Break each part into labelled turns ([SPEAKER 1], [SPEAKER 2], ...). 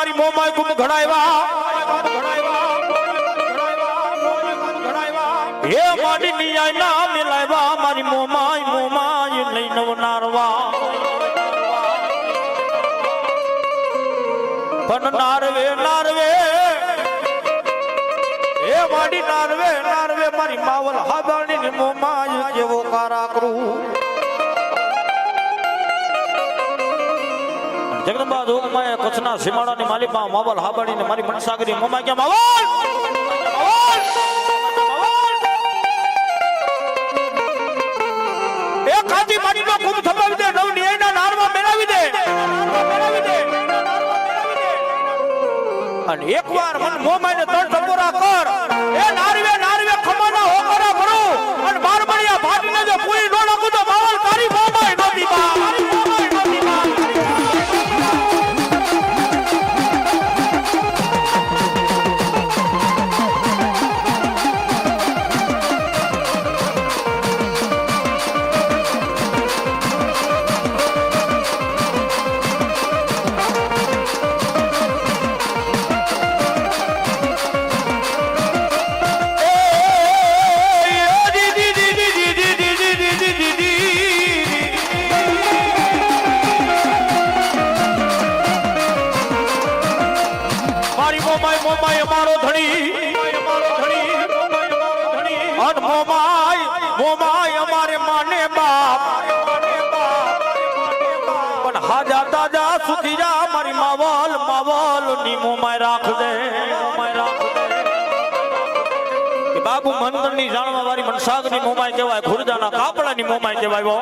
[SPEAKER 1] કાચી માટીના મારી મોમાય કુંભ ઘડાવ્યા હે મારી નિયાય ના મિલાયવા મારી મોમાય મોમાય લઈ નવનારવા પણ નારવે નારવે. હે મારી નારવે નારવે, મારી માવલ હાબાણી મોમાય જેવો કરું જગદંબા જોગમાએ કચ્છના સીમાડાની માલિકમાં માવલ હાબાડીને મારી મનસાગરી મોમાં કે માવલ માવલ! માવલ! એ કાચી માટીનો કુંભ થપાવી દે નવ ન્યાયના નારમાં મેળાવી દે અને એકવાર મન મોમાઈને અન મોમાય અમારે પણ હાજા તાજા સુખી મોમાય કે બાબુ મંદરની જાણવા વાળી મનસાગની મોમાય કહેવાય ખુરજાના કાપડા ની મોમાય કહેવાય.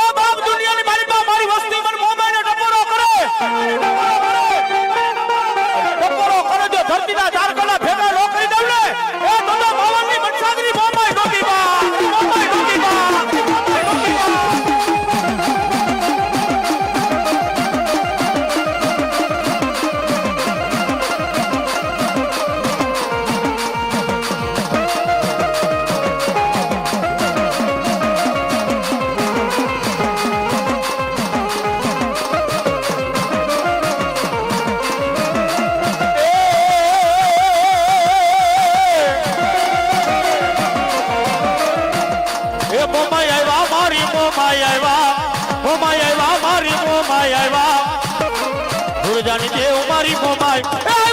[SPEAKER 1] એ બાપ દુનિયાની મારી મારી વસ્તી મને મોમાય ને ટપોરો કરે. ટપોરો કરે ધરતીના ચાર કલા ગુરજાની દેવ મારી મોમાય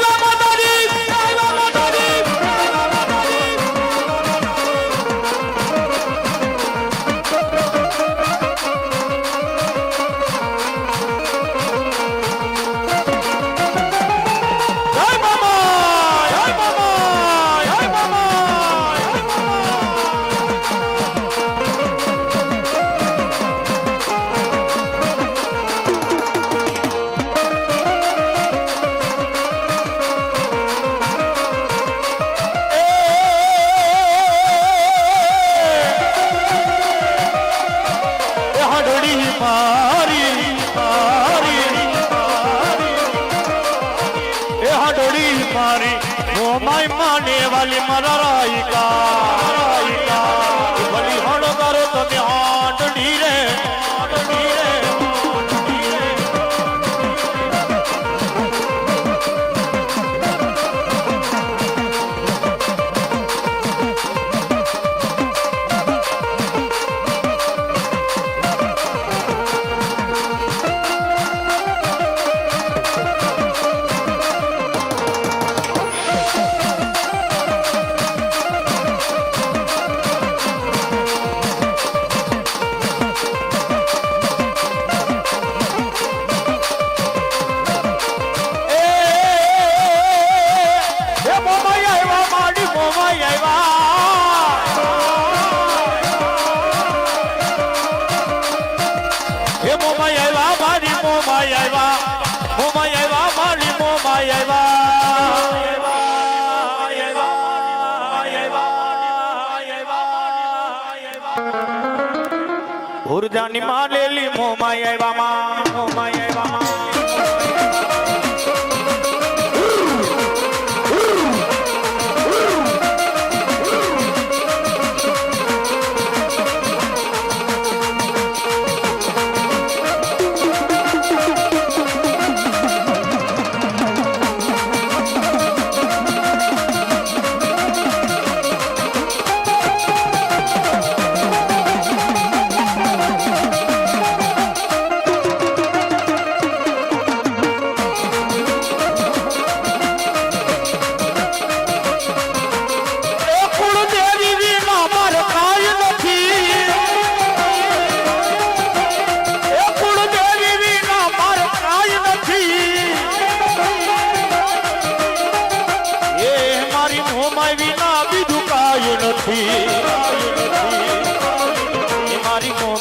[SPEAKER 1] મારી મારી એ હાડોળી મારી ઓ માય માને વાલી મારા મોમાઈ આવ્યા ઉર્જાની માં લેલી મોમાં આવ્યા માં મોમાઈ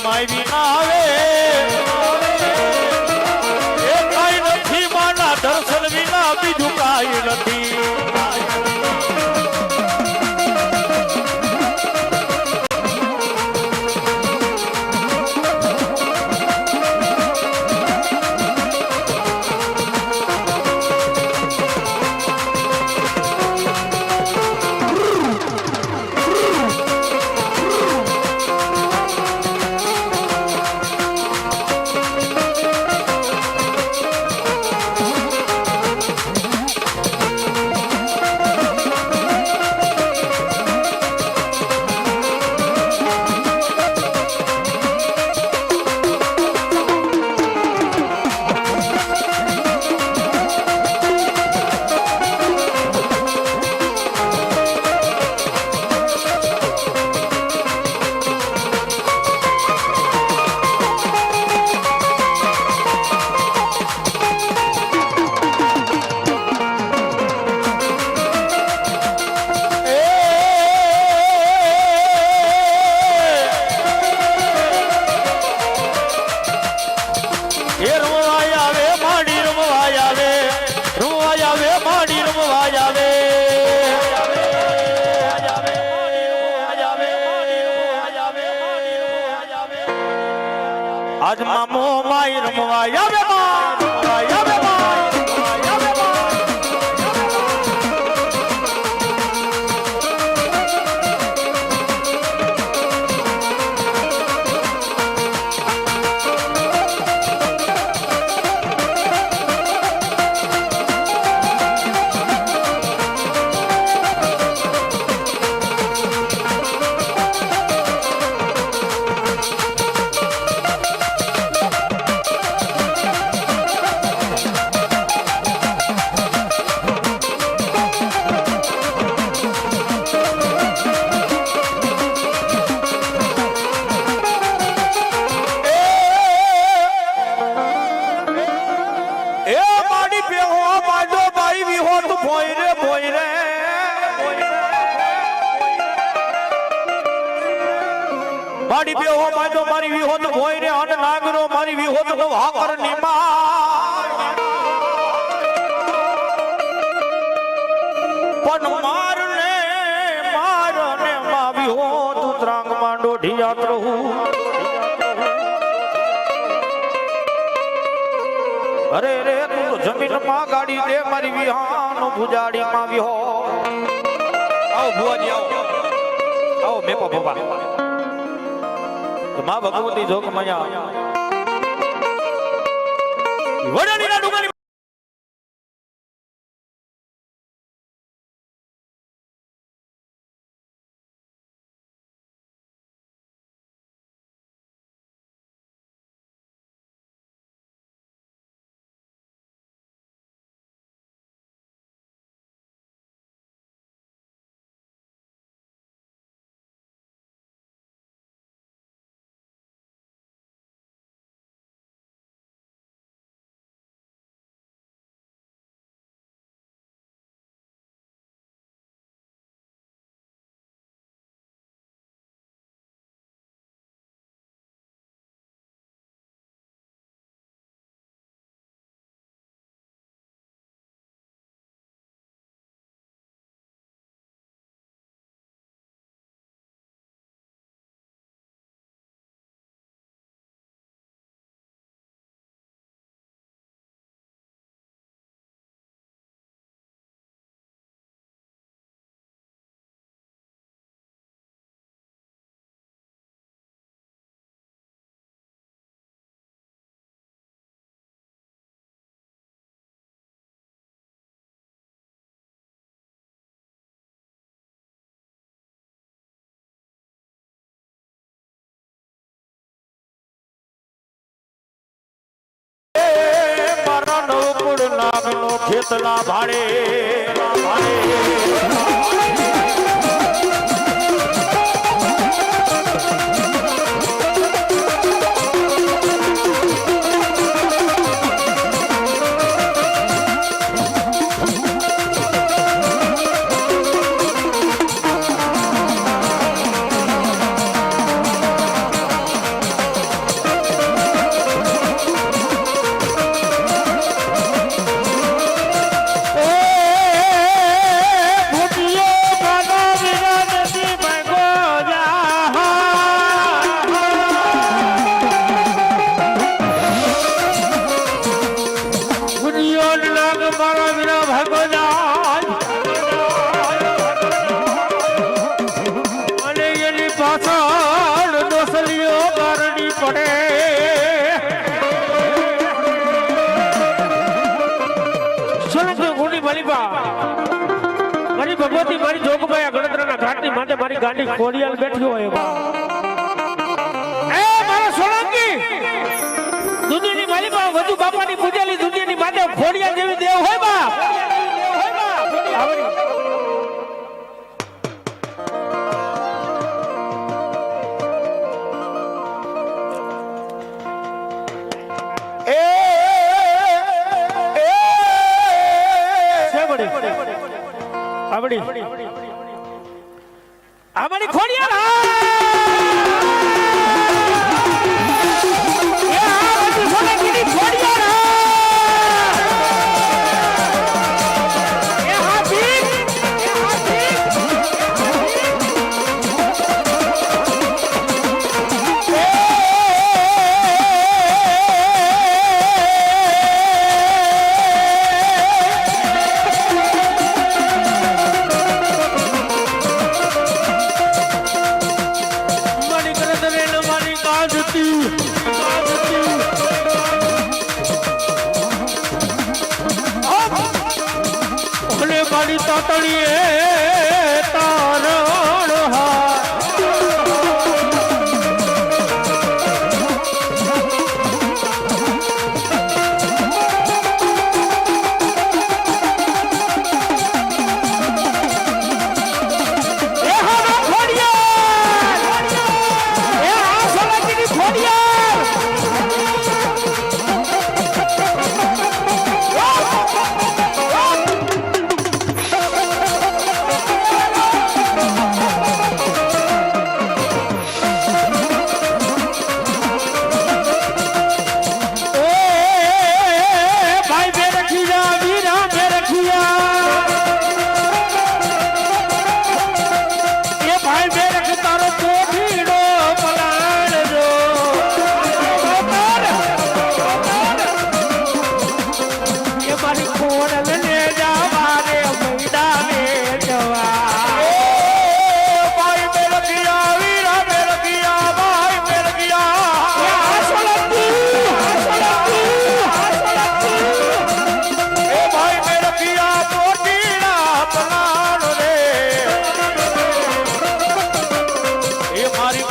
[SPEAKER 1] માય વિના આવે. માડી પેહો બાજો મારી વિહોત હોય રે, અન નાગરો મારી વિહોત તું હાકરની પણ માર ને માર ને મા વિહોત ઉતરાંગ ત્રાંગ માંડો ઢિયાત રહું અરે રે, તું તો જમીનમાં ગાડી દે મારી વિહાન ભુજાડી માં વિહો આવો ભુવાજી, આવો. આવો મેપો તો માં ભગવતી જોગ મયા વડાની નવકુળ નાગનો ખેતલા ભાડે
[SPEAKER 2] મારી ગાડી ખોડિયાલ બેઠી હોય એ મારા સોલંકી! દુનિયાની માલિકા વધુ બાપાની પૂજેલી દુનિયાની માતા ખોડિયાલ જેવી દેવ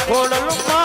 [SPEAKER 1] ખોડલું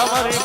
[SPEAKER 1] அவரை